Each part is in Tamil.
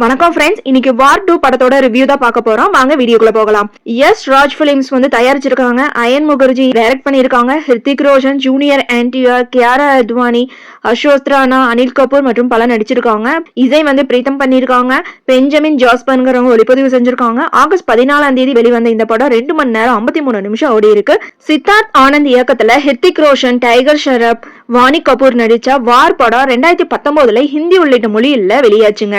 வணக்கம் ஃப்ரெண்ட்ஸ் இன்னைக்கு வார் டூ படத்தோட ரிவ்யூ தான் பார்க்க போறோம். வாங்க வீடியோக்குள்ள போகலாம். எஸ் ராஜ் பிலிம்ஸ் வந்து தயாரிச்சிருக்காங்க. அயன் முகர்ஜி டைரக்ட் பண்ணியிருக்காங்க. ஹிருத்திக் ரோஷன் ஜூனியர் ஆன்டியர் கியாரா அத்வானி அசோக் ராணா அனில் கபூர் மற்றும் பல நடிச்சிருக்காங்க. இசை வந்து பிரீத்தம் பண்ணியிருக்காங்க. பெஞ்சமின் ஜாஸ்பன்கிறவங்க ஒளிப்பதிவு செஞ்சிருக்காங்க. ஆகஸ்ட் பதினாலாம் தேதி வெளிவந்த இந்த படம் ரெண்டு மணி நேரம் ஐம்பத்தி மூணு நிமிஷம் ஓடி இருக்கு சித்தார்த் ஆனந்த் இயக்கத்துல ஹிருத்திக் ரோஷன் டைகர் ஷரப் வாணி கபூர் நடிச்ச வார் படம் ரெண்டாயிரத்தி பத்தொன்பதுல ஹிந்தி உள்ளிட்ட மொழியில் வெளியாச்சுங்க.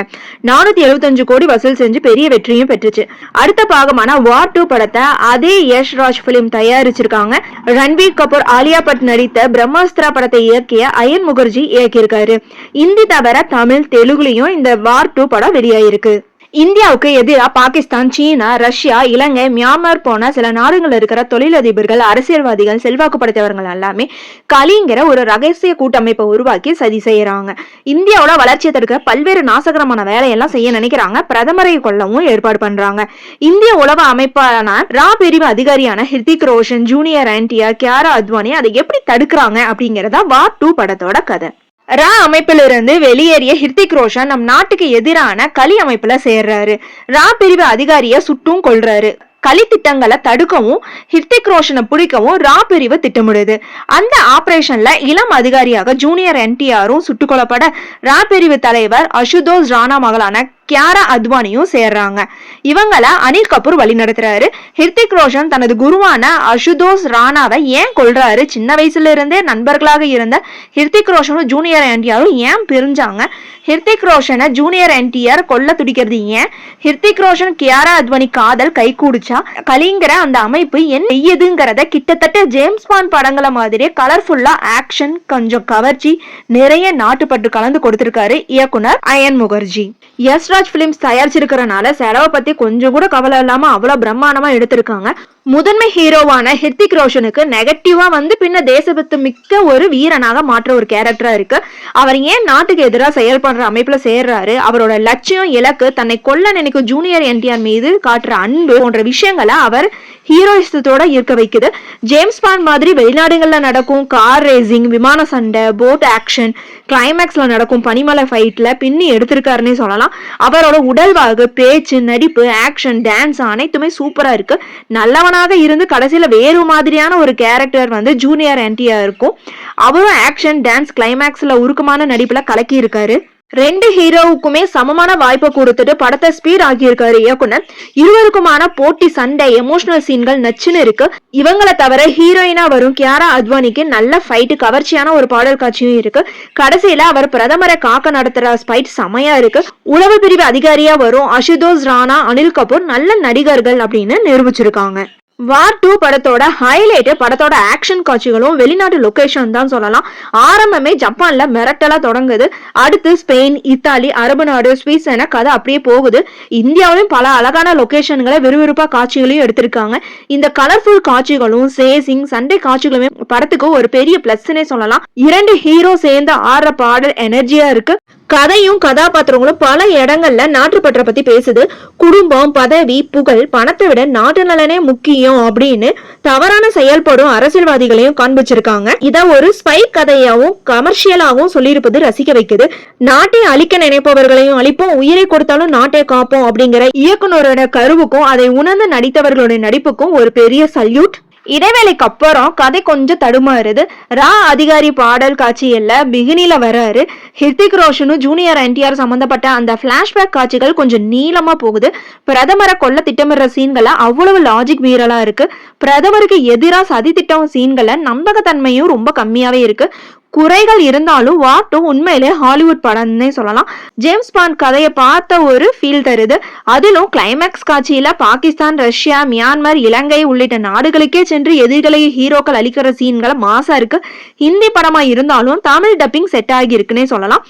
நானூத்தி எழுபத்தஞ்சு கோடி வசூல் செஞ்சு பெரிய வெற்றியும் பெற்றுச்சு. அடுத்த பாகமான வார் டூ படத்தை அதே யஷ் ராஜ் பிலிம் தயாரிச்சிருக்காங்க. ரன்வீர் கபூர் ஆலியா பட் நடித்த பிரம்மாஸ்திரா படத்தை இயக்கிய அயன் முகர்ஜி இயக்கியிருக்காரு. இந்தி தவிர தமிழ் தெலுங்குலையும் இந்த வார் டூ படம் வெளியாயிருக்கு. இந்தியாவுக்கு எதிராக பாகிஸ்தான் சீனா ரஷ்யா இலங்கை மியான்மர் போன சில நாடுகள் இருக்கிற தொழிலதிபர்கள் அரசியல்வாதிகள் செல்வாக்கு படைத்தவர்கள் எல்லாமே கலிங்கிற ஒரு ரகசிய கூட்டமைப்பை உருவாக்கி சதி செய்யறாங்க. இந்தியாவோட வளர்ச்சியை தடுக்க பல்வேறு நாசகரமான வேலையெல்லாம் செய்ய நினைக்கிறாங்க. பிரதமரை கொள்ளவும் ஏற்பாடு பண்றாங்க. இந்திய உளவு அமைப்பான ரா பிரிவு அதிகாரியான ஹிருத்திக் ரோஷன் ஜூனியர் ஆன்டியா கியாரா அத்வானி அதை எப்படி தடுக்கிறாங்க அப்படிங்கறதா வார் டூ படத்தோட கதை. ரா அமைப்பிலிருந்து வெளியேறிய ஹிருத்திக் ரோஷன் நம் நாட்டுக்கு எதிரான களி அமைப்புல சேர்றாரு. ரா பிரிவு அதிகாரிய சுட்டும் கொள்றாரு களி திட்டங்களை தடுக்கவும் ஹிருத்திக் ரோஷனை பிடிக்கவும் ரா பிரிவு திட்டமிடுது. அந்த ஆபரேஷன்ல இளம் அதிகாரியாக ஜூனியர் என்டிஆரும் சுட்டுக் கொல்லப்பட ரா பிரிவு தலைவர் அசுதோஸ் ராணா மகளான கியாரா அத்வானியும் சேர்றாங்க. இவங்கள அனில் கபூர் வழி நடத்துறாரு. ஹிருத்திக் ரோஷன் தனது குருவான அசுதோஸ் ராணாவை ஏன் கொள்றாரு சின்ன வயசுல இருந்தே நண்பர்களாக இருந்த ஹிர்திக் ரோஷனும் ஜூனியர் என்டிஆரும் ஏன் பிரிஞ்சாங்க? ஹிருத்திக் ரோஷனை ஜூனியர் என்டிஆர் கொல்ல துடிக்கிறது ஏன்? ஹிர்திக் ரோஷன் கியாரா அத்வானி காதல் கை கூடிச்சா? கலிங்கிற அந்த அமைப்பு என்ன செய்யுதுங்கிறத கிட்டத்தட்ட ஜேம்ஸ் பான் படங்களை மாதிரியே கலர்ஃபுல்லா ஆக்ஷன் கொஞ்சம் கவர்ச்சி நிறைய நாட்டுப்பட்டு கலந்து கொடுத்திருக்காரு இயக்குனர் அயன் முகர்ஜி. எஸ் யஷ்ராஜ் பிலிம்ஸ் தயாரிச்சிருக்கிறனால செலவை பத்தி கொஞ்சம் கூட கவலை இல்லாம அவ்வளவு பிரம்மாண்டமா எடுத்திருக்காங்க. முதன்மை ஹீரோவான ஹிர்திக் ரோஷனுக்கு நெகட்டிவா வந்து பின்ன தேசபத்து மிக்க ஒரு வீரனாக மாற்ற ஒரு கேரக்டரா இருக்கு. அவர் ஏன் நாட்டுக்கு எதிராக செயல்படுற அமைப்புல சேர்றாரு? அவரோட லட்சியம் இலக்கு தன்னை கொல்ல நினைக்கும் ஜூனியர் என்டிஆர் மீது காட்டுற அன்பு போன்ற விஷயங்களை அவர் ஹீரோயிசத்தோட இருக்க வைக்குது. ஜேம்ஸ் பாண்ட் மாதிரி வெளிநாடுகள்ல நடக்கும் கார் ரேசிங் விமான சண்டை போட் ஆக்ஷன் கிளைமேக்ஸ்ல நடக்கும் பனிமலை ஃபைட்ல பின்னி எடுத்திருக்காருன்னே சொல்லலாம். அவரோட உடல்வாகு பேச்சு நடிப்பு ஆக்ஷன் டான்ஸ் அனைத்துமே சூப்பராக இருக்கு. நல்லவனாக இருந்து கடைசியில் வேறு மாதிரியான ஒரு கேரக்டர் வந்து ஜூனியர் என்டியா இருக்கும் அவரும் ஆக்ஷன் டான்ஸ் கிளைமேக்ஸில் உருக்கமான நடிப்பில் கலக்கியிருக்காரு. ரெண்டு ஹீரோவுக்குமே சமமான வாய்ப்பை கொடுத்துட்டு படத்தை ஸ்பீட் ஆகியிருக்காரு இயக்குனர். இருவருக்குமான போட்டி சண்டை எமோஷனல் சீன்கள் நச்சுன்னு இருக்கு. இவங்களை தவிர ஹீரோயினா வரும் கியாரா அத்வானிக்கு நல்ல ஃபைட்டு கவர்ச்சியான ஒரு பாடல் காட்சியும் இருக்கு. கடைசியில அவர் பிரதமரை காக்க நடத்துற ஸ்பைட் செமையா இருக்கு. உளவு பிரிவு அதிகாரியா வரும் அசுதோஸ் ராணா அனில் கபூர் நல்ல நடிகர்கள் அப்படின்னு நிரூபிச்சிருக்காங்க. வார் டூ படத்தோட ஹைலைட் படத்தோட ஆக்ஷன் காட்சிகளும் வெளிநாட்டு லொக்கேஷன் தான் சொல்லலாம். ஆரம்பமே ஜப்பான்ல மிரட்டலா தொடங்குது. அடுத்து ஸ்பெயின் இத்தாலி அரபு நாடு ஸ்வீஸ் என கதை அப்படியே போகுது. இந்தியாவிலும் பல அழகான லொகேஷன்களை விறுவிறுப்பா காட்சிகளையும் எடுத்திருக்காங்க. இந்த கலர்ஃபுல் காட்சிகளும் சேசிங் சண்டை காட்சிகளுமே படத்துக்கு ஒரு பெரிய பிளஸ்னே சொல்லலாம். இரண்டு ஹீரோ சேர்ந்து ஆடுற பாடல் எனர்ஜியா இருக்கு. கதையும் கதாபாத்திரங்களும் பல இடங்கள்ல நாட்டுப்பற்ற பத்தி பேசுது. குடும்பம் பதவி புகழ் பணத்தை விட நாட்டு நலனே முக்கியம் அப்படின்னு தவறான செயல்படும் அரசியல்வாதிகளையும் காண்பிச்சிருக்காங்க. இத ஒரு ஸ்பை கதையாவும் கமர்ஷியலாவும் சொல்லியிருப்பது ரசிக்க வைக்குது. நாட்டை அழிக்க நினைப்பவர்களையும் அழிப்போம் உயிரை கொடுத்தாலும் நாட்டை காப்போம் அப்படிங்கிற இயக்குனரோட கருவுக்கும் அதை உணர்ந்து நடித்தவர்களுடைய நடிப்புக்கும் ஒரு பெரிய சல்யூட் இடைவேளைக்கு அப்புறம் கதை கொஞ்சம் தடுமாறுது. ரா அதிகாரி பாடல் காட்சியில் பிகினியில் வராரு. ஹிருத்திக் ரோஷனும் ஜூனியர் என்டிஆர் சம்மந்தப்பட்ட அந்த ஃப்ளாஷ்பேக் காட்சிகள் கொஞ்சம் நீளமாக போகுது. பிரதமரை கொல்ல திட்டமிடுற சீன்களை அவ்வளவு லாஜிக் மீறலாக இருக்குது பிரதமருக்கு எதிராக சதி திட்டம் சீன்களை நம்பகத்தன்மையும் ரொம்ப கம்மியாகவே இருக்குது குறைகள் இருந்தாலும் வாட்டும் உண்மையிலே ஹாலிவுட் படம்னே சொல்லலாம். ஜேம்ஸ் பாண்ட் கதையை பார்த்த ஒரு ஃபீல் தருது. அதிலும் கிளைமேக்ஸ் காட்சியில பாகிஸ்தான் ரஷ்யா மியான்மர் இலங்கை உள்ளிட்ட நாடுகளுக்கே சென்று எதிர்களை ஹீரோக்கள் அளிக்கிற சீன்களை மாசா இருக்கு. ஹிந்தி படமா இருந்தாலும் தமிழ் டப்பிங் செட் ஆகி இருக்குன்னே சொல்லலாம்.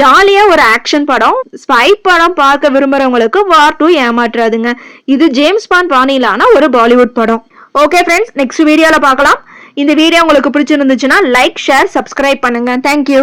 ஜாலியா ஒரு ஆக்ஷன் படம். ஸ்பை படம் பார்க்க விரும்புறவங்களுக்கு வார் டூ ஏமாற்றாதுங்க. இது ஜேம்ஸ் பாண்ட் பாணியிலான ஒரு பாலிவுட் படம். ஓகே ஃப்ரெண்ட்ஸ் நெக்ஸ்ட் வீடியோல பார்க்கலாம். இந்த வீடியோ உங்களுக்கு பிடிச்சிருந்துச்சுன்னா லைக் ஷேர் சப்ஸ்கிரைப் பண்ணுங்க. Thank you